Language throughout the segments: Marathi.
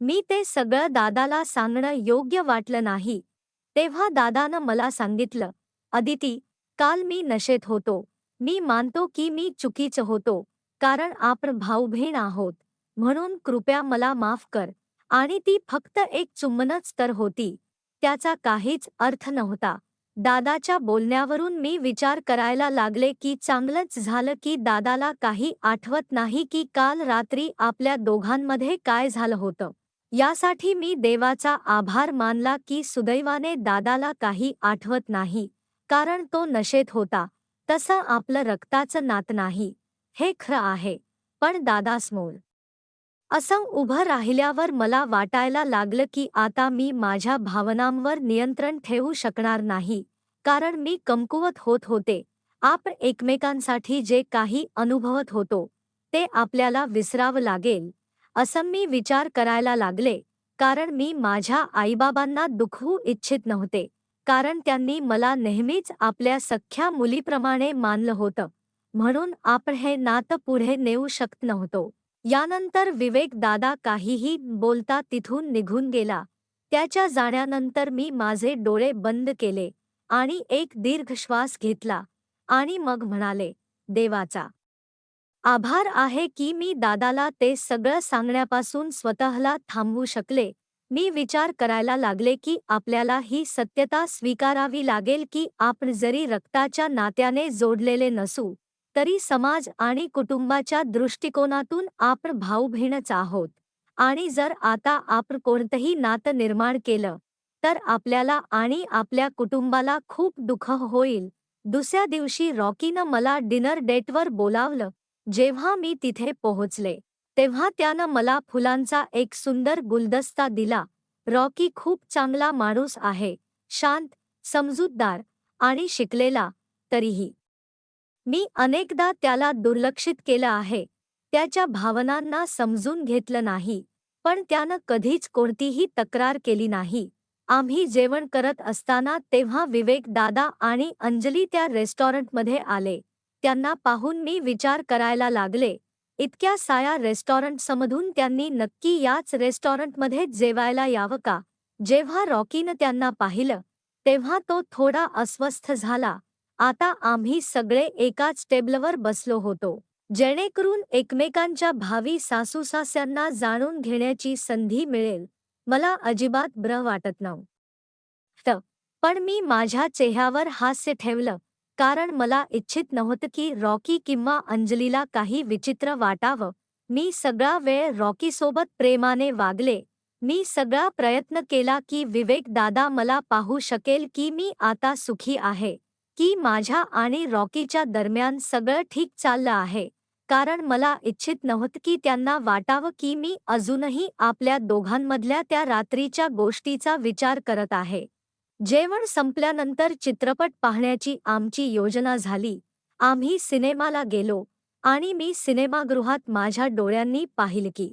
मी ते सगळं दादाला सांगणं योग्य वाटलं नाही. तेव्हा दादानं मला सांगितलं अदिती काल मी नशेत होतो. मी मानतो की मी चुकीचं होतो कारण आपण भाऊ बहीण आहोत. म्हणून कृपया मला माफ कर. आणि ती फक्त एक चुंबनच तर होती. त्याचा काहीच अर्थ नव्हता. दादाच्या बोलण्यावरून मी विचार करायला लागले की चांगलंच झालं की दादाला काही आठवत नाही की काल रात्री आपल्या दोघांमध्ये काय झालं होतं. यासाठी मी देवाचा आभार मानला की सुदैवाने दादाला काही आठवत नाही कारण तो नशेत होता. तसं आपलं रक्ताचं नात नाही. हे खरं आहे पण दादासमोर. असं उभं राहिल्यावर मला वाटायला लागलं की आता मी माझ्या भावनांवर नियंत्रण ठेवू शकणार नाही कारण मी कमकुवत होत होते. आप एकमेकांसाठी जे काही अनुभवत होतो ते आपल्याला विसरावं लागेल. असं मी विचार करायला लागले कारण मी माझ्या आईबाबांना दुखवू इच्छित नव्हते कारण त्यांनी मला नेहमीच आपल्या सख्ख्या मुलीप्रमाणे मानलं होतं म्हणून आपण हे नातं पुढे नेऊ शकत नव्हतो. यानंतर विवेक दादा काहीही बोलता तिथून निघून गेला. त्याच्या जाण्यानंतर मी माझे डोळे बंद केले आणि एक दीर्घ श्वास घेतला आणि मग म्हणाले देवाचा आभार आहे की मी दादाला ते सगळं सांगण्यापासून स्वतःला थांबवू शकले. मी विचार करायला लागले की आपल्याला ही सत्यता स्वीकारावी लागेल की आपण जरी रक्ताच्या नात्याने जोडलेले नसू तरी समाज आणि कुटुंबाच्या दृष्टिकोनातून आपण भाऊबहीणच आहोत. आणि जर आता आपण कोणतंही नातं निर्माण केलं तर आपल्याला आणि आपल्या कुटुंबाला खूप दुःख होईल. दुसऱ्या दिवशी रॉकीनं मला डिनर डेटवर बोलावलं. जेव्हा मी तिथे पोहोचले तेव्हा त्यानं मला फुलांचा एक सुंदर गुलदस्ता दिला. रॉकी खूप चांगला माणूस आहे शांत समजूतदार आणि शिकलेला तरीही. मी अनेकदा त्याला दुर्लक्षित केलं आहे. त्याच्या भावनांना समजून घेतलं नाही पण त्यानं कधीच कोणतीही तक्रार केली नाही. आम्ही जेवण करत असताना तेव्हा विवेक दादा आणि अंजली त्या रेस्टॉरंटमध्ये आले. त्यांना पाहून मी विचार करायला लागले. इतक्या साया रेस्टॉरंटसमधून त्यांनी नक्की याच रेस्टॉरंटमध्ये जेवायला यावं का? जेव्हा रॉकीनं त्यांना पाहिलं तेव्हा तो थोडा अस्वस्थ झाला. आता आम्ही सगळे एकाच टेबलवर बसलो होतो जेणेकरून एकमेकांच्या भावी सासूसास्यांना जाणून घेण्याची संधी मिळेल. मला अजिबात ब्र वाटत नव्हतं पण मी माझ्या चेह्यावर हास्य ठेवलं. कारण मला इच्छित नव्हतं की रॉकी किंवा अंजलीला काही विचित्र वाटावं. मी सगळा वेळ रॉकीसोबत प्रेमाने वागले. मी सगळा प्रयत्न केला की विवेक दादा मला पाहू शकेल की मी आता सुखी आहे की माझ्या आणि रॉकीच्या दरम्यान सगळं ठीक चाललं आहे. कारण मला इच्छित नव्हतं की त्यांना वाटावं की मी अजूनही आपल्या दोघांमधल्या त्या रात्रीच्या गोष्टीचा विचार करत आहे. जेवण संपल्यानंतर चित्रपट पाहण्याची आमची योजना झाली. आम्ही सिनेमाला गेलो आणि मी सिनेमागृहात माझ्या डोळ्यांनी पाहिल की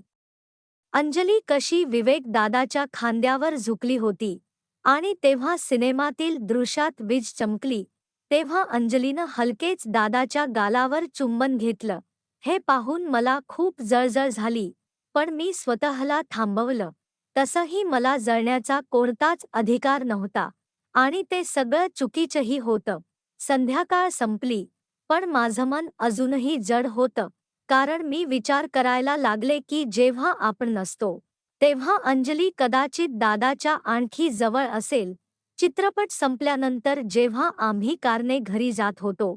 अंजली कशी विवेक दादाच्या खांद्यावर झुकली होती आणि तेव्हा सिनेमातील दृश्यात वीज चमकली तेव्हा अंजलीनं हलकेच दादाच्या गालावर चुंबन घेतलं. हे पाहून मला खूप जळजळ झाली पण मी स्वतःला थांबवलं. तसंही मला जळण्याचा कोणताच अधिकार नव्हता आणि ते सगळं चुकीचंही होतं. संध्याकाळ संपली पण माझं मन अजूनही जड होतं कारण मी विचार करायला लागले की जेव्हा आपण नसतो तेव्हा अंजली कदाचित दादाच्या आणखी जवळ असेल. चित्रपट संपल्यानंतर जेव्हा आम्ही कारने घरी जात होतो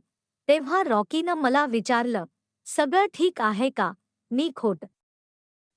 तेव्हा रॉकीनं मला विचारलं सगळं ठीक आहे का? मी खोट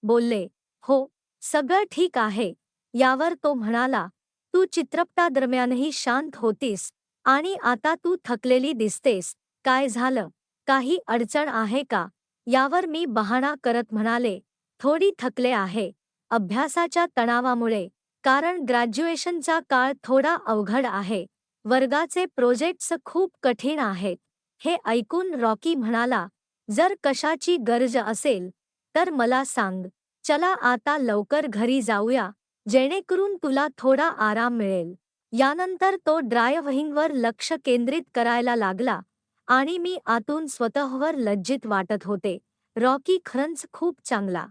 बोलले हो सगळं ठीक आहे. यावर तो म्हणाला तू चित्रपटादरम्यानही शांत होतीस आणि आता तू थकलेली दिसतेस. काय झालं? काही अडचण आहे का यावर मी बहाणा करत म्हणाले थोडी थकले आहे. अभ्यासाच्या तणावामुळे. कारण ग्रॅज्युएशनचा काळ थोडा अवघड आहे. वर्गाचे प्रोजेक्ट्स खूप कठीण आहेत हे ऐकून रॉकी म्हणाला जर कशाची गरज असेल तर मला सांग. चला आता लवकर घरी जाऊया जेणेकरून तुला थोडा आराम मिळेल. यानंतर तो ड्रायव्हिंगवर लक्ष केंद्रित करायला लागला आणि मी आतून स्वतःवर लज्जित वाटत होते. रॉकी खरंच खूप चांगला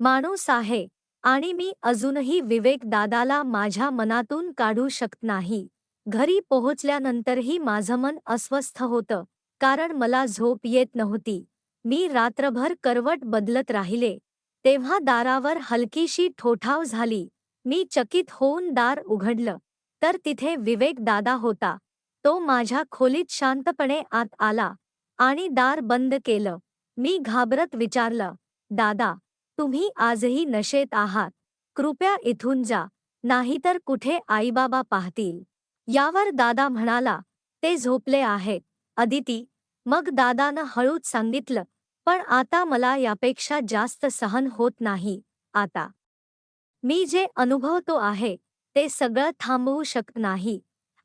माणूस आहे आणि मी अजूनही विवेक दादाला माझ्या मनातून काढू शकत नाही. घरी पोहोचल्यानंतरही माझं मन अस्वस्थ होतं कारण मला झोप येत नव्हती. मी रात्रभर करवट बदलत राहिले. तेव्हा दारावर हलकीशी ठोठाव झाली. मी चकित होऊन दार उघडलं. तर तिथे विवेक दादा होता. तो माझ्या खोलीत शांतपणे आत आला आणि दार बंद केलं. मी घाबरत विचारलं दादा तुम्ही आजही नशेत आहात. कृपया इथून जा. नाहीतर कुठे आईबाबा पाहतील? यावर दादा म्हणाला ते झोपले आहेत अदिती. मग दादानं हळूच सांगितलं पण आता मला यापेक्षा जास्त सहन होत नाही. आता मी जे अनुभवतो आहे ते सगळं थांबवू शकत नाही.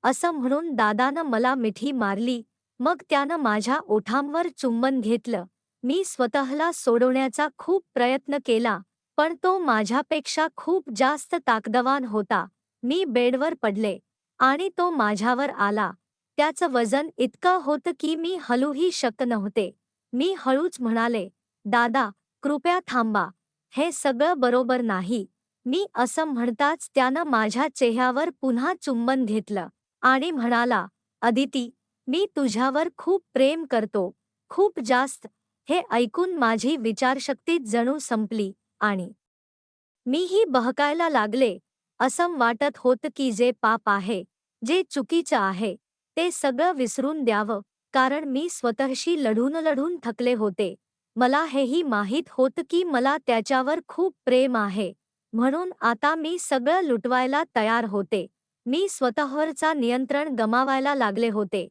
असं म्हणून दादानं मला मिठी मारली मग त्यानं माझ्या ओठांवर चुंबन घेतलं. मी स्वतःला सोडवण्याचा खूप प्रयत्न केला पण तो माझ्यापेक्षा खूप जास्त ताकदवान होता. मी बेडवर पडले आणि तो माझ्यावर आला. त्याचं वजन इतकं होतं की मी हलूही शकत नव्हते. मी हळूच म्हणाले दादा कृपया थांबा. हे सगळं बरोबर नाही. मी असं म्हणताच त्यानं माझ्या चेहऱ्यावर पुन्हा चुंबन घेतलं आणि म्हणाला अदिती मी तुझ्यावर खूप प्रेम करतो. खूप जास्त. हे ऐकून माझी विचारशक्ती जणू संपली आणि मीही बहकायला लागले. असं वाटत होतं की जे पाप आहे जे चुकीचं आहे ते सगळं विसरून द्यावं. कारण मी स्वतःशी लढून लढून थकले होते. मला हेही माहीत होतं की मला त्याच्यावर खूप प्रेम आहे. म्हणून आता मी सगळं लुटवायला तयार होते. मी स्वतःवरचा नियंत्रण गमावायला लागले होते.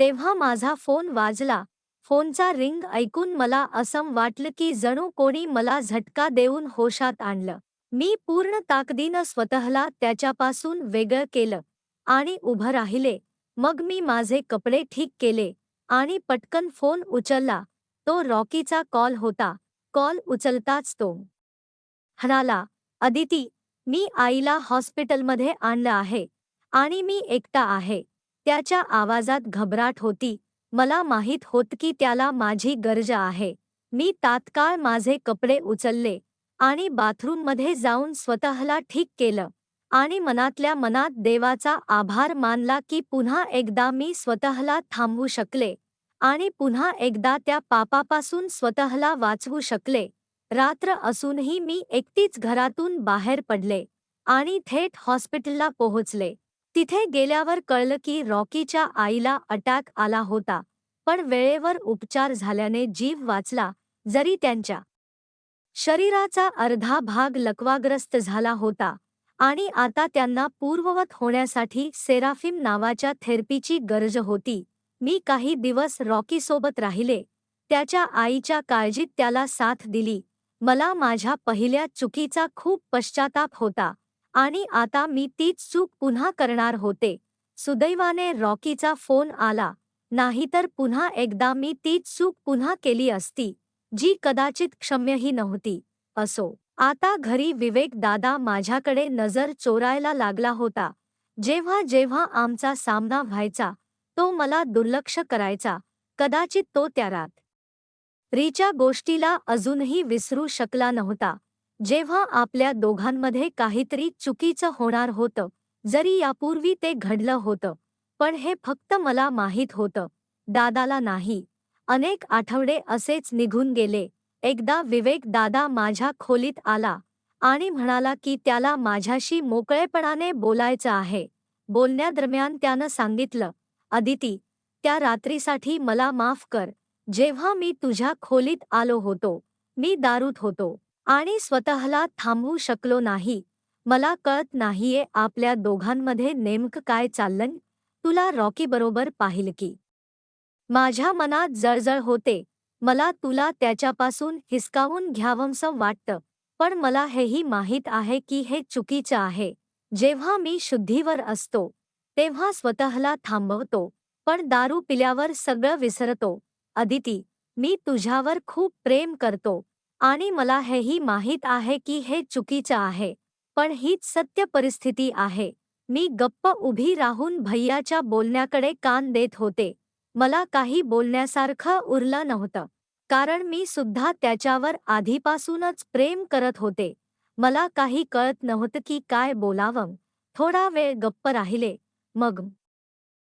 तेव्हा माझा फोन वाजला. फोनचा रिंग ऐकून मला असं वाटलं की जणू कोणी मला झटका देऊन होशात आणलं. मी पूर्ण ताकदीनं स्वतःला त्याच्यापासून वेगळं केलं आणि उभं राहिले. मग मी माझे कपडे ठीक केले. आणि पटकन फोन उचलला. तो रॉकीचा कॉल होता. कॉल उचलताच तो म्हणाला अदिती मी आईला हॉस्पिटलमध्ये आणलं आहे आणि मी एकटा आहे. त्याच्या आवाजात घबराट होती. मला माहीत होत की त्याला माझी गरज आहे. मी तात्काळ माझे कपडे उचलले आणि बाथरूममध्ये जाऊन स्वतःला ठीक केलं. आणि मनातल्या मनात देवाचा आभार मानला की पुन्हा एकदा मी स्वतःला थांबवू शकले आणि पुन्हा एकदा त्या पापापासून स्वतःला वाचवू शकले. रात्र असूनही मी एकटीच घरातून बाहेर पडले आणि थेट हॉस्पिटलला पोहोचले. तिथे गेल्यावर कळलं की रॉकीच्या आईला अटॅक आला होता पण वेळेवर उपचार झाल्याने जीव वाचला जरी त्यांच्या शरीराचा अर्धा भाग लकवाग्रस्त झाला होता. आणि आता त्यांना पूर्ववत होण्यासाठी सेराफिम नावाच्या थेरपीची गरज होती. मी काही दिवस रॉकीसोबत राहिले. त्याच्या आईच्या काळजीत त्याला साथ दिली. मला माझ्या पहिल्या चुकीचा खूप पश्चाताप होता. आणि आता मी तीच चूक पुन्हा करणार होते. सुदैवाने रॉकीचा फोन आला. नाहीतर पुन्हा एकदा मी तीच चूक पुन्हा केली असती जी कदाचित क्षम्यही नव्हती असो. आता घरी विवेक दादा माझ्याकडे नजर चोरायला लागला होता. जेव्हा जेव्हा आमचा सामना व्हायचा तो मला दुर्लक्ष करायचा. कदाचित तो त्या रात रीच्या गोष्टीला अजूनही विसरू शकला नव्हता. जेव्हा आपल्या दोघांमध्ये काहीतरी चुकीचं होणार होतं जरी यापूर्वी ते घडलं होतं पण हे फक्त मला माहीत होतं. दादाला नाही. अनेक आठवडे असेच निघून गेले. एकदा विवेक दादा माझ्या खोलीत आला आणि म्हणाला की त्याला माझ्याशी मोकळेपणाने बोलायचं आहे. बोलण्यादरम्यान त्यानं सांगितलं अदिती त्या रात्रीसाठी मला माफ कर. जेव्हा मी तुझ्या खोलीत आलो होतो मी दारूत होतो आणि स्वतःला थांबवू शकलो नाही. मला कळत नाहीये आपल्या दोघांमध्ये नेमकं काय चाललं तुला रॉकी बरोबर पाहिलं की. माझ्या मनात जळजळ होते. मला तुला त्याच्यापासून हिसकावून घ्यावंसं वाटतं पण मला हेही माहीत आहे की हे चुकीचं आहे. जेव्हा मी शुद्धीवर असतो तेव्हा स्वतःला थांबवतो पण दारू पिल्यावर सगळं विसरतो. अदिती मी तुझ्यावर खूप प्रेम करतो आणि मला हेही माहीत आहे की हे चुकीचं आहे पण हीच सत्य परिस्थिती आहे. मी गप्प उभी राहून भैयाच्या बोलण्याकडे कान देत होते. मला काही बोलण्यासारखं उरलं नव्हतं. कारण मी सुद्धा त्याच्यावर आधीपासूनच प्रेम करत होते. मला काही कळत नव्हतं की काय बोलावं. थोडा वेळ गप्प राहिले. मग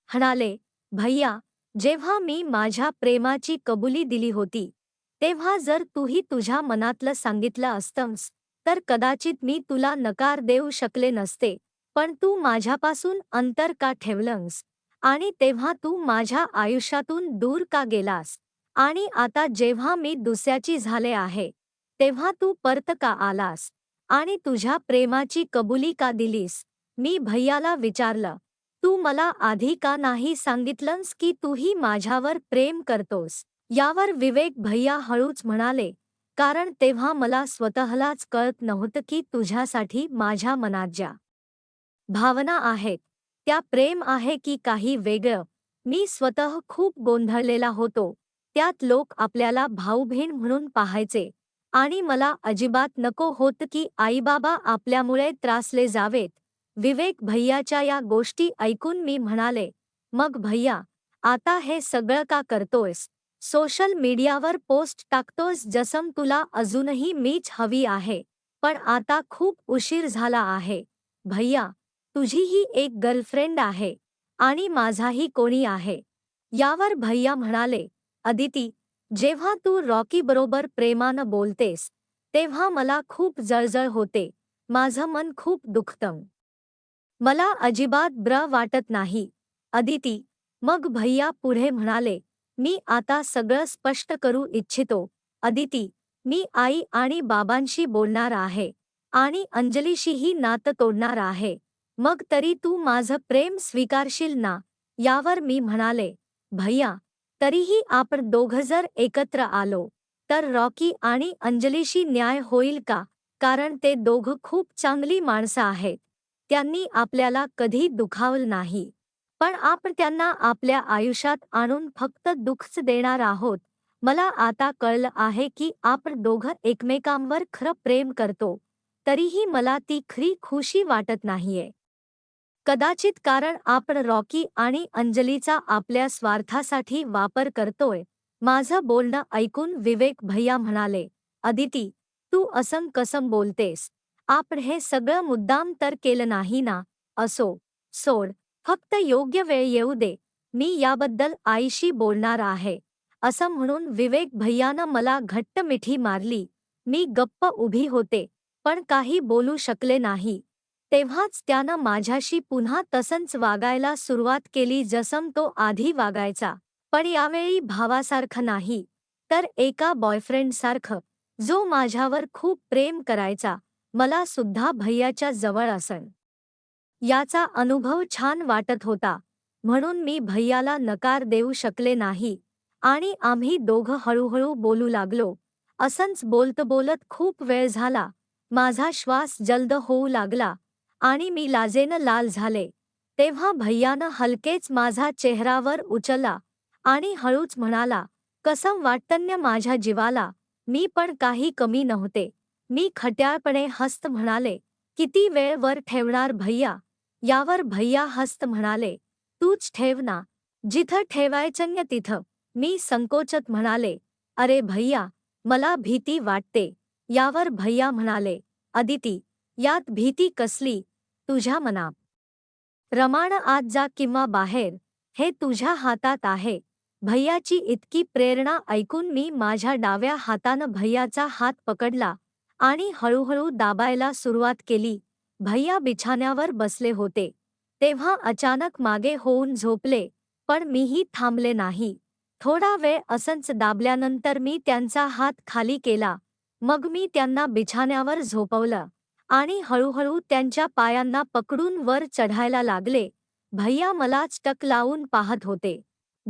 म्हणाले भैया जेव्हा मी माझ्या प्रेमाची कबुली दिली होती तेव्हा जर तूही तुझ्या मनातलं सांगितलं असतंस तर कदाचित मी तुला नकार देऊ शकले नसते. पण तू माझ्यापासून अंतर का ठेवलंस? आणि तेव्हा तू माझ्या आयुष्यातून दूर का गेलास? आणि आता जेव्हा मी दुसऱ्याची झाले आहे तेव्हा तू परत का आलास? आणि तुझ्या प्रेमाची कबुली का दिलीस? मी भैयाला विचारलं तू मला आधी का नाही सांगितलंस की तूही माझ्यावर प्रेम करतोस? यावर विवेक भैया हळूच म्हणाले कारण तेव्हा मला स्वतःलाच कळत नव्हतं की तुझ्यासाठी माझ्या मनात ज्या भावना आहेत त्या प्रेम आहे की काही वेगळं. मी स्वतः खूप गोंधळलेला होतो. त्यात लोक आपल्याला भाऊबहीण म्हणून पाहायचे. आणि मला अजिबात नको होत की आईबाबा आपल्यामुळे त्रासले जावेत. विवेक भैयाच्या या गोष्टी ऐकून मी म्हणाले मग भैया आता हे सगळं का करतोयस? सोशल मीडियावर पोस्ट टाकतोस जसम तुला अजूनही मीच हवी आहे. पण आता खूप उशीर झाला आहे. भैया तुझीही एक गर्लफ्रेंड आहे आणि माझाही कोणी आहे. यावर भैया म्हणाले, अदिती, जेव्हा तू रॉकी बरोबर प्रेमानं बोलतेस, तेव्हा मला खूप जळजळ होते. माझं मन खूप दुखतं. मला अजिबात ब्र वाटत नाही. अदिती, मग भैया पुढे म्हणाले, मी आता सगळं स्पष्ट करू इच्छितो. अदिती, मी आई आणि बाबांशी बोलणार आहे आणि अंजलीशीही नातं तोडणार आहे. मग तरी तू माझं प्रेम स्वीकारशील ना यावर मी म्हणाले. भैया तरीही आपण दोघं जर एकत्र आलो तर रॉकी आणि अंजलीशी न्याय होईल का? कारण ते दोघं खूप चांगली माणसं आहेत. त्यांनी आपल्याला कधी दुखावलं नाही. पण आपण त्यांना आपल्या आयुष्यात आणून फक्त दुःखच देणार आहोत. मला आता कळलं आहे की आपण दोघं एकमेकांवर खरं प्रेम करतो. तरीही मला ती खरी खुशी वाटत नाहीये. कदाचित कारण आपण रॉकी आणि अंजलीचा आपल्या स्वार्थासाठी वापर करतोय. माझं बोलणं ऐकून विवेक भैया म्हणाले अदिती तू असं कसं बोलतेस. आपण हे सगळं मुद्दाम तर केलं नाही ना? असो सोड. फक्त योग्य वेळ येऊ दे. मी याबद्दल आईशी बोलणार आहे. असं म्हणून विवेक भैयानं मला घट्ट मिठी मारली. मी गप्प उभी होते पण काही बोलू शकले नाही. तेव्हाच त्यानं माझ्याशी पुन्हा तसंच वागायला सुरुवात केली जसं तो आधी वागायचा. पण यावेळी भावासारखं नाही. तर एका बॉयफ्रेंडसारखं जो माझ्यावर खूप प्रेम करायचा. मला सुद्धा भैयाच्या जवळ असन. याचा अनुभव छान वाटत होता. म्हणून मी भैयाला नकार देऊ शकले नाही. आणि आम्ही दोघं हळूहळू बोलू लागलो. असंच बोलत बोलत खूप वेळ झाला. माझा श्वास जल्द होऊ लागला. आणि मी लाजेनं लाल झाले. तेव्हा भैयानं हलकेच माझा चेहरावर उचलला आणि हळूच म्हणाला कसम वाटतन्य माझ्या जीवाला? मी पण काही कमी नव्हते. मी खट्याळपणे हस्त म्हणाले किती वेळ वर ठेवणार भैया यावर भैया हस्त म्हणाले तूच ठेव ना. जिथं ठेवायचं तिथं मी संकोचत म्हणाले अरे भैया मला भीती वाटते यावर भैया म्हणाले अदिती यात भीती कसली? तुझ्या मनात. रमाण आत जा किंवा बाहेर हे तुझ्या हातात आहे. भैयाची इतकी प्रेरणा ऐकून मी माझ्या डाव्या हातानं भैयाचा हात पकडला आणि हळूहळू दाबायला सुरुवात केली. भैया बिछाण्यावर बसले होते. तेव्हा अचानक मागे होऊन झोपले पण मीही थांबले नाही. थोडा वेळ असंच दाबल्यानंतर मी त्यांचा हात खाली केला. मग मी त्यांना बिछाण्यावर झोपवलं. आणि हळूहळू त्यांच्या पायांना पकडून वर चढायला लागले. भैया मलाच टक लावून पाहत होते.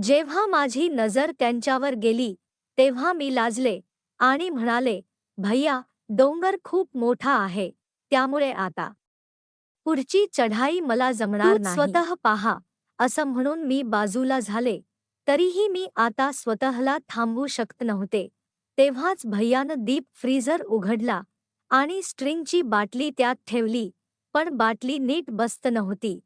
जेव्हा माझी नजर त्यांच्यावर गेली तेव्हा मी लाजले आणि म्हणाले भैया डोंगर खूप मोठा आहे त्यामुळे आता पुढची चढाई मला जमणार नाही. स्वतः पहा. असं म्हणून मी बाजूला झाले. तरीही मी आता स्वतःला थांबवू शकत नव्हते. तेव्हाच भैयानं दीप फ्रीझर उघडला. आणि स्ट्रिंगची बाटली त्यात ठेवली पण बाटली नीट बसत नव्हती.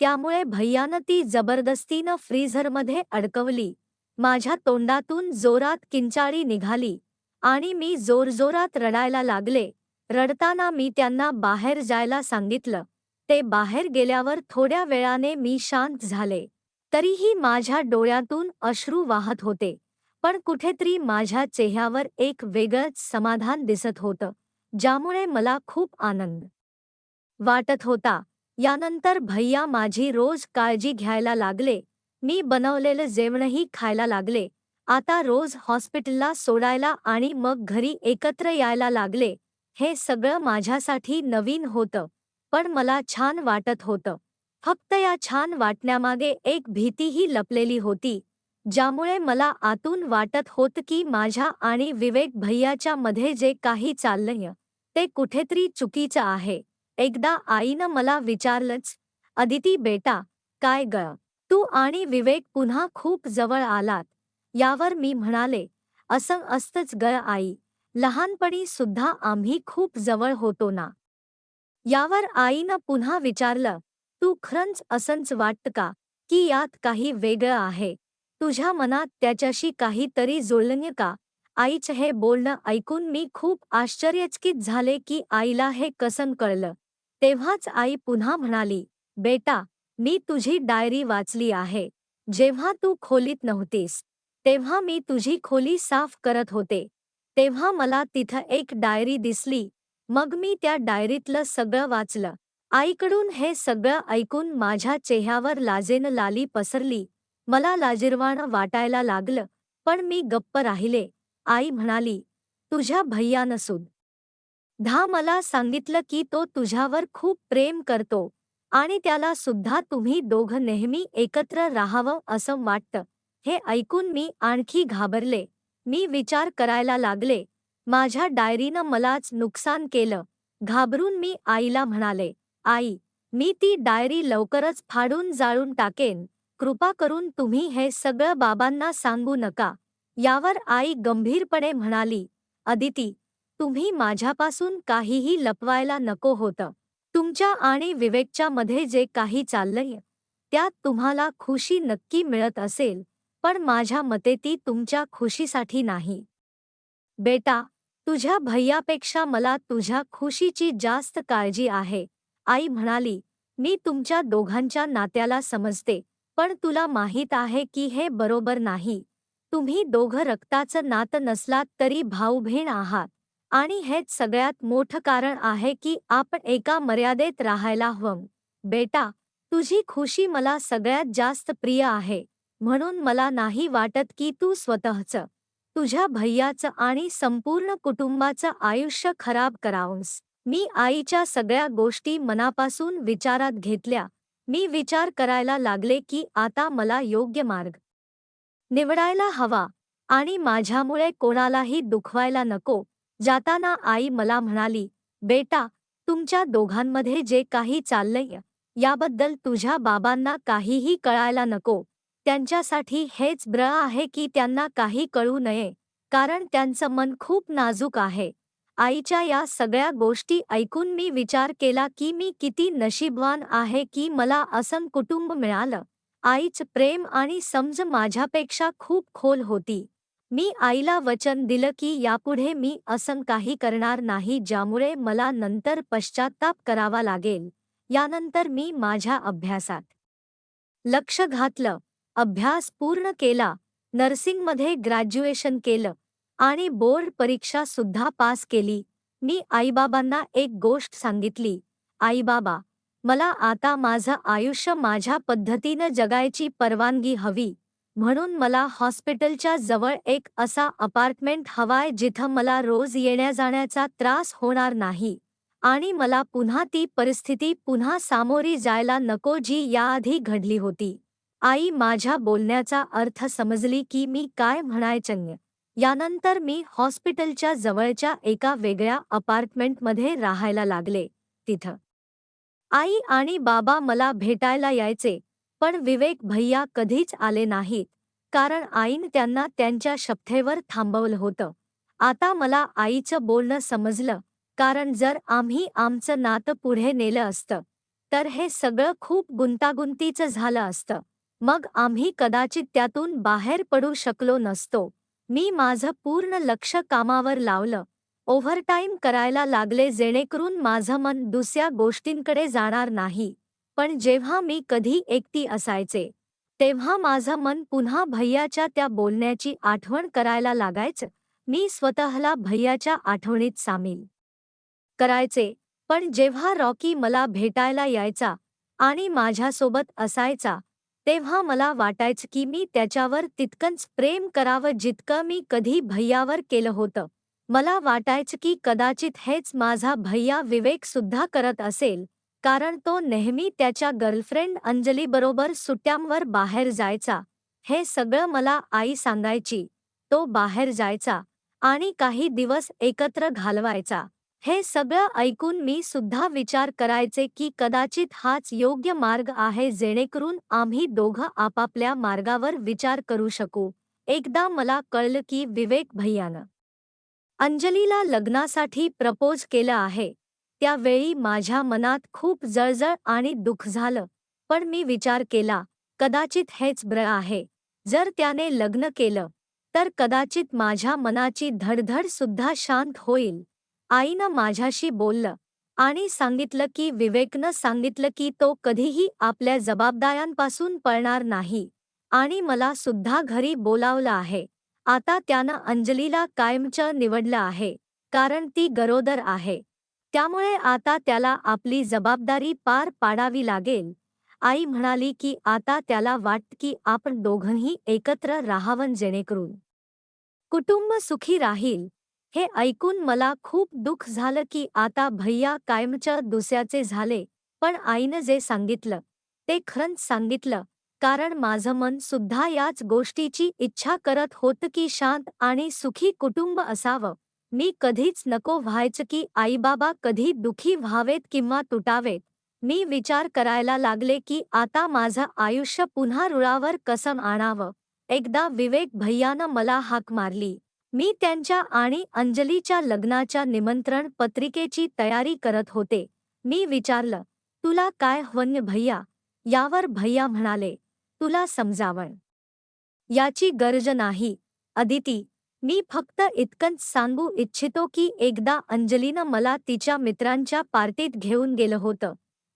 त्यामुळे भैयानं ती जबरदस्तीनं फ्रीझरमध्ये अडकवली. माझ्या तोंडातून जोरात किंचाळी निघाली आणि मी जोरजोरात रडायला लागले. रडताना मी त्यांना बाहेर जायला सांगितलं. ते बाहेर गेल्यावर थोड्या वेळाने मी शांत झाले. तरीही माझ्या डोळ्यातून अश्रू वाहत होते पण कुठेतरी माझ्या चेहऱ्यावर एक वेगळंच समाधान दिसत होतं. ज्यामुळे मला खूप आनंद वाटत होता. यानंतर भैया माझी रोज काळजी घ्यायला लागले. मी बनवलेलं जेवणही खायला लागले. आता रोज हॉस्पिटलला सोडायला आणि मग घरी एकत्र यायला लागले. हे सगळं माझ्यासाठी नवीन होतं. पण मला छान वाटत होतं. फक्त या छान वाटण्यामागे एक भीतीही लपलेली होती. ज्यामुळे मला आतून वाटत होत की माझ्या आणि विवेक भैयाच्या मध्ये जे काही चाललंय ते कुठेतरी चुकीचं आहे. एकदा आईनं मला विचारलंच अदिती बेटा काय ग? तू आणि विवेक पुन्हा खूप जवळ आलात. यावर मी म्हणाले असं असतच ग आई. लहानपणी सुद्धा आम्ही खूप जवळ होतो ना. यावर आईनं पुन्हा विचारलं तू खरंच असंच वाटतं का की यात काही वेगळं आहे? तुझ्या मनात त्याच्याशी काहीतरी जुळलं का? आईचं हे बोलणं ऐकून मी खूप आश्चर्यचकित झाले की आईला हे कसं कळलं. तेव्हाच आई पुन्हा म्हणाली बेटा मी तुझी डायरी वाचली आहे. जेव्हा तू खोलीत नव्हतीस तेव्हा मी तुझी खोली साफ करत होते. तेव्हा मला तिथं एक डायरी दिसली. मग मी त्या डायरीतलं सगळं वाचलं. आईकडून हे सगळं ऐकून माझ्या चेह्यावर लाजेनं लाली पसरली. मला लाजिरवाण वाटायला लागलं पण मी गप्प राहिले. आई म्हणाली तुझ्या भैयानं सुद धा मला सांगितलं की तो तुझ्यावर खूप प्रेम करतो आणि त्याला सुद्धा तुम्ही दोघं नेहमी एकत्र राहावं असं वाटतं. हे ऐकून मी आणखी घाबरले. मी विचार करायला लागले. माझ्या डायरीनं मलाच नुकसान केलं. घाबरून मी आईला म्हणाले आई मी ती डायरी लवकरच फाडून जाळून टाकेन. कृपा करून तुम्ही हे सगळं बाबांना सांगू नका. यावर आई गंभीरपणे म्हणाली अदिती तुम्ही माझ्यापासून काहीही लपवायला नको होतं. तुमच्या आणि विवेकच्या मध्ये जे काही चाललंय त्यात तुम्हाला खुशी नक्की मिळत असेल पण माझ्या मते ती तुमच्या खुशीसाठी नाही. बेटा तुझ्या भैयापेक्षा मला तुझ्या खुशीची जास्त काळजी आहे. आई म्हणाली मी तुमच्या दोघांच्या नात्याला समजते. पण तुला माहीत आहे की हे बरोबर नाही. तुम्ही दोघं रक्ताचं नातं नसलात तरी भाऊबहीण आहात. आणि हेच सगळ्यात मोठं कारण आहे की आपण एका मर्यादेत राहायला हवं. बेटा तुझी खुशी मला सगळ्यात जास्त प्रिय आहे. म्हणून मला नाही वाटत की तू स्वतःचं तुझ्या भैयाचं आणि संपूर्ण कुटुंबाचं आयुष्य खराब करावंस. मी आईच्या सगळ्या गोष्टी मनापासून विचारात घेतल्या. मी विचार करायला लागले की आता मला योग्य मार्ग निवडायला हवा आणि माझ्यामुळे कोणालाही दुखवायला नको. जाताना आई मला म्हणाली बेटा तुमच्या दोघांमध्ये जे काही चाललंय याबद्दल तुझ्या बाबांना काहीही कळायला नको. त्यांच्यासाठी हेच ब्र आहे की त्यांना काही कळू नये कारण त्यांचं मन खूप नाजूक आहे. आईच्या या सगळ्या गोष्टी ऐकून मी विचार केला की मी किती नशीबवान आहे की मला असं कुटुंब मिळालं. आईच प्रेम आणि समज माझ्यापेक्षा खूप खोल होती. मी आईला वचन दिलं की यापुढे मी असं काही करणार नाही ज्यामुळे मला नंतर पश्चाताप करावा लागेल. यानंतर मी माझ्या अभ्यासात लक्ष घातलं. अभ्यास पूर्ण केला. नर्सिंगमध्ये ग्रॅज्युएशन केलं. आणि बोर्ड परीक्षा सुद्धा पास केली. मी आईबाबांना एक गोष्ट सांगितली. आईबाबा मला आता माझं आयुष्य माझ्या पद्धतीनं जगायची परवानगी हवी. म्हणून मला हॉस्पिटलच्या जवळ एक असा अपार्टमेंट हवाय जिथं मला रोज येण्याजाण्याचा त्रास होणार नाही. आणि मला पुन्हा ती परिस्थिती पुन्हा सामोरी जायला नको जी याआधी घडली होती. आई माझ्या बोलण्याचा अर्थ समजली की मी काय म्हणायचंय. यानंतर मी हॉस्पिटलच्या जवळच्या एका वेगळ्या अपार्टमेंटमध्ये राहायला लागले तिथं. आई आणि बाबा मला भेटायला यायचे पण विवेक भैया कधीच आले नाहीत कारण आईन त्यांना त्यांच्या शपथेवर थांबवलं होतं. आता मला आईचं बोलणं समजलं कारण जर आम्ही आमचं नातं पुढे नेलं असतं तर हे सगळं खूप गुंतागुंतीचं झालं असतं. मग आम्ही कदाचित त्यातून बाहेर पडू शकलो नसतो. मी माझं पूर्ण लक्ष कामावर लावलं. ओव्हरटाईम करायला लागले जेणेकरून माझं मन दुसऱ्या गोष्टींकडे जाणार नाही. पण जेव्हा मी कधी एकटी असायचे तेव्हा माझं मन पुन्हा भैयाच्या त्या बोलण्याची आठवण करायला लागायचं. मी स्वतःला भैयाच्या आठवणीत सामील करायचे. पण जेव्हा रॉकी मला भेटायला यायचा आणि माझ्यासोबत असायचा तेव्हा मला वाटायचं की मी त्याच्यावर तितकंच प्रेम करावं जितकं मी कधी भैयावर केलं होतं. मला वाटायचं की कदाचित हेच माझा भैया विवेक सुद्धा करत असेल कारण तो नेहमी त्याच्या गर्लफ्रेंड अंजलीबरोबर सुट्ट्यांवर बाहेर जायचा. हे सगळं मला आई सांगायची तो बाहेर जायचा आणि काही दिवस एकत्र घालवायचा. हे सगळं ऐकून मी सुद्धा विचार करायचे की कदाचित हाच योग्य मार्ग आहे जेणेकरून आम्ही दोघं आपापल्या मार्गावर विचार करू शकू. एकदा मला कळलं की विवेक भैयानं अंजलीला लग्नासाठी प्रपोज केलं आहे. त्यावेळी माझ्या मनात खूप जळजळ आणि दुःख झालं. पण मी विचार केला कदाचित हेच ब्र आहे. जर त्याने लग्न केलं तर कदाचित माझ्या मनाची धडधड सुद्धा शांत होईल. आईनं माझ्याशी बोललं आणि सांगितलं की विवेकनं सांगितलं की तो कधीही आपल्या जबाबदाऱ्यांपासून पळणार नाही. आणि मला सुद्धा घरी बोलावलं आहे. आता त्यानं अंजलीला कायमचं निवडलं आहे कारण ती गरोदर आहे. त्यामुळे आता त्याला आपली जबाबदारी पार पाडावी लागेल. आई म्हणाली की आता त्याला वाटत की आपण दोघंही एकत्र राहावं जेणेकरून. कुटुंब सुखी राहील. हे ऐकून मला खूप दुःख झालं की आता भैया कायमच्या दुसऱ्याचे झाले पण आईनं जे सांगितलं ते खरंच सांगितलं. कारण माझं मन सुद्धा याच गोष्टीची इच्छा करत होतं की शांत आणि सुखी कुटुंब असावं. मी कधीच नको व्हायचं की आईबाबा कधी दुखी व्हावेत किंवा तुटावेत. मी विचार करायला लागले की आता माझं आयुष्य पुन्हा रुळावर कसं आणावं. एकदा विवेक भैयानं मला हाक मारली. मी त्यांच्या आणि अंजलीच्या लग्नाच्या निमंत्रण पत्रिकेची तयारी करत होते. मी विचारलं तुला काय हवन्य भैया? यावर भैया म्हणाले तुला समजावण. याची गरज नाही. अदिती मी फक्त इतकंच सांगू इच्छितो की एकदा अंजलीनं मला तिच्या मित्रांच्या पार्टीत घेऊन गेलं होतं.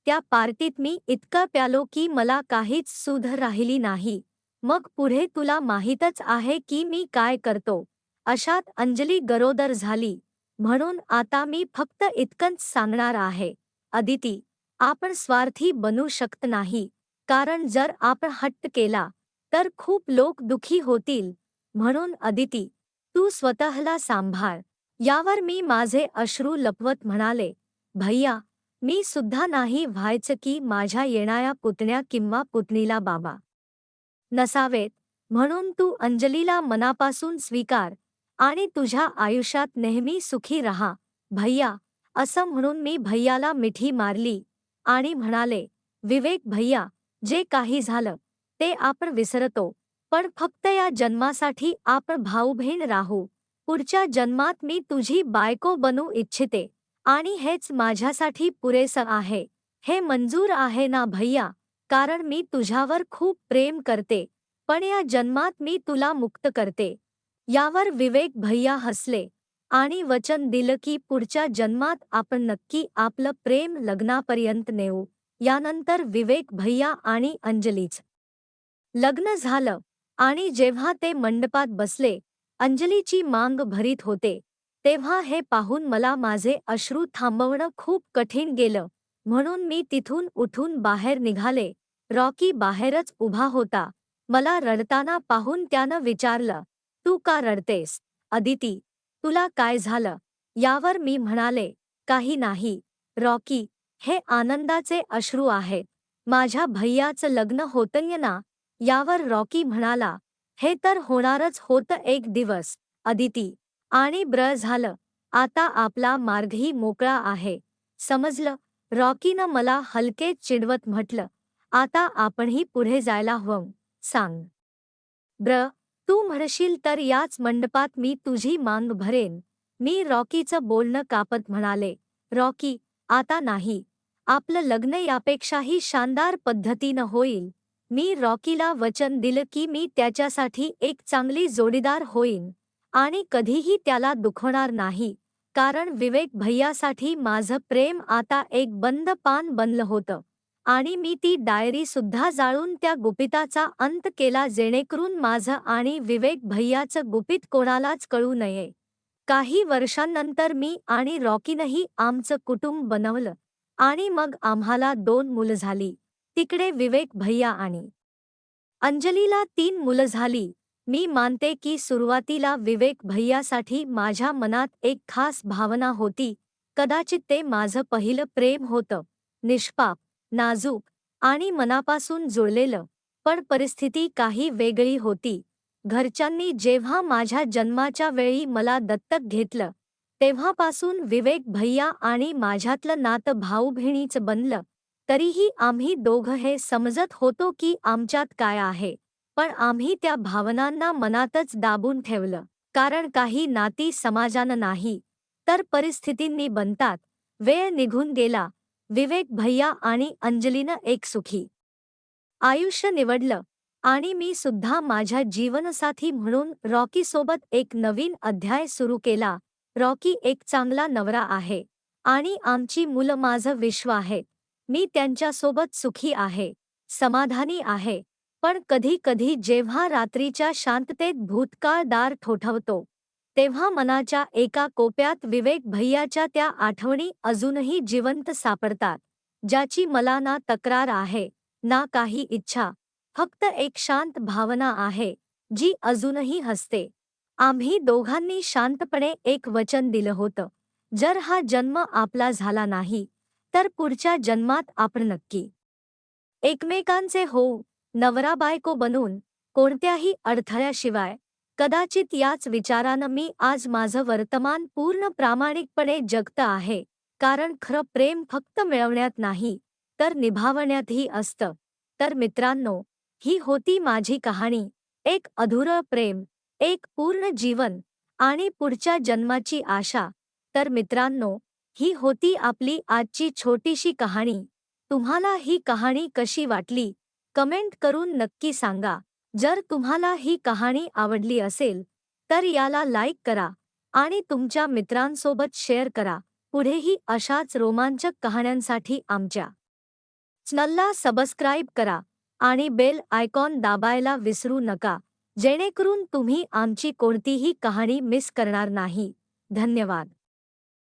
त्या पार्टीत मी इतकं प्यालो की मला काहीच सुध राहिली नाही. मग पुढे तुला माहीतच आहे की मी काय करतो. अशात अंजली गरोदर झाली. म्हणून आता मी फक्त इतकंच सांगणार आहे. अदिती आपण स्वार्थी बनू शकत नाही. कारण जर आपण हट्ट केला तर खूप लोक दुखी होतील. म्हणून अदिती तू स्वतःला सांभाळ. यावर मी माझे अश्रू लपवत म्हणाले भैया मी सुद्धा नाही व्हायचं की माझ्या येणाऱ्या पुतण्या किंवा पुतणीला बाबा. नसावेत. म्हणून तू अंजलीला मनापासून स्वीकार. आणि तुझ्या आयुष्यात नेहमी सुखी रहा. भैया असं म्हणून मी भैयाला मिठी मारली आणि म्हणाले विवेक भैया जे काही झालं ते आपण विसरतो. पण फक्त या जन्मासाठी आपण भाऊ बहीण राहू. पुढच्या जन्मात मी तुझी बायको बनू इच्छिते आणि हेच माझ्यासाठी पुरेसं आहे. हे मंजूर आहे ना भैया? कारण मी तुझ्यावर खूप प्रेम करते. पण या जन्मात मी तुला मुक्त करते. यावर विवेक भैया हसले आणि वचन दिलं की पुढच्या जन्मात आपण नक्की आपलं प्रेम लग्नापर्यंत नेऊ. यानंतर विवेक भैया आणि अंजलीच. लग्न झालं आणि जेव्हा ते मंडपात बसले अंजलीची मांग भरीत होते तेव्हा हे पाहून मला माझे अश्रू थांबवणं खूप कठीण गेलं. म्हणून मी तिथून उठून बाहेर निघाले. रॉकी बाहेरच उभा होता. मला रडताना पाहून त्यानं विचारलं तू का रडतेस? अदिती तुला काय झालं? यावर मी म्हणाले काही नाही. रॉकी हे आनंदाचे अश्रू आहेत. माझ्या भैयाचं लग्न होतंय ना? यावर रॉकी म्हणाला हे तर होणारच होतं एक दिवस अदिती. आणि ब्र झालं. आता आपला मार्गही मोकळा आहे. समजलं? रॉकीनं मला हलके चिडवत म्हटलं आता आपणही पुढे जायला हवं. सांग. ब्र तू म्हणशील तर याच मंडपात मी तुझी मांग भरेन. मी रॉकीचं बोलणं कापत म्हणाले. रॉकी आता नाही. आपलं लग्न यापेक्षाही शानदार पद्धतीनं होईल. मी रॉकीला वचन दिलं की मी त्याच्यासाठी एक चांगली जोडीदार होईन. आणि कधीही त्याला दुखवणार नाही. कारण विवेक भैयासाठी माझं प्रेम आता एक बंद पान बनलं होतं. आणि मी ती डायरी सुद्धा जाळून त्या गुपिताचा अंत केला जेणेकरून माझं आणि विवेक भैयाचं गुपित कोणालाच कळू नये. काही वर्षांनंतर मी आणि रॉकीनंही आमचं कुटुंब बनवलं आणि मग आम्हाला दोन मुलं झाली तिकडे विवेक भैया आणि अंजलीला तीन मुलं झाली. मी मानते की सुरुवातीला विवेक भैयासाठी माझ्या मनात एक खास भावना होती कदाचित ते माझं पहिलं प्रेम होतं. निष्पाप नाजूक आणि मनापासून जुळलेलं पण परिस्थिती काही वेगळी होती. घरच्यांनी जेव्हा माझ्या जन्माच्या वेळी मला दत्तक घेतलं तेव्हापासून विवेक भैया आणि माझ्यातलं नातं भाऊबहिणीच बनलं. तरीही आम्ही दोघं हे समजत होतो की आमच्यात काय आहे पण आम्ही त्या भावनांना मनातच दाबून ठेवलं. कारण काही नाती समाजानं नाही तर परिस्थितींनी बनतात. वेळ निघून गेला विवेक भैया आणि अंजलीनं एक सुखी. आयुष्य निवडलं आणि मी सुद्धा माझ्या जीवनसाथी म्हणून रॉकीसोबत एक नवीन अध्याय सुरू केला. रॉकी एक चांगला नवरा आहे आणि आमची मुलं माझं विश्व आहे. मी त्यांच्यासोबत सुखी आहे समाधानी आहे पण कधी कधी जेव्हा रात्रीच्या शांततेत भूतकाळदार ठोठवतो तेव्हा मनाच्या एका कोप्यात विवेक भैयाच्या त्या आठवणी अजूनही जिवंत सापडतात ज्याची मला ना तक्रार आहे ना काही इच्छा फक्त एक शांत भावना आहे जी अजूनही हसते. आम्ही दोघांनी शांतपणे एक वचन दिलं होतं जर हा जन्म आपला झाला नाही तर पुढच्या जन्मात आपण नक्की. एकमेकांचे होऊ नवरा बायको बनून कोणत्याही अडथळ्याशिवाय कदाचित याच विचारानं मी आज माझं वर्तमान पूर्ण प्रामाणिकपणे जगत आहे. कारण खरं प्रेम फक्त मिळवण्यात नाही तर निभावण्यातही असतं. तर मित्रांनो ही होती माझी कहाणी. एक अधुरं प्रेम एक पूर्ण जीवन आणि पुढच्या जन्माची आशा. तर मित्रांनो ही होती आपली आजची छोटीशी कहाणी. तुम्हाला ही कहाणी कशी वाटली? कमेंट करून नक्की सांगा. जर तुम्हाला ही कहाणी आवडली असेल तर याला लाईक करा आणि तुमच्या मित्रांसोबत शेअर करा. पुढेही अशाच रोमांचक कहाण्यांसाठी आमच्या चॅनलला सबस्क्राईब करा आणि बेल आयकॉन दाबायला विसरू नका जेणेकरून तुम्ही आमची कोणतीही कहाणी मिस करणार नाही. धन्यवाद.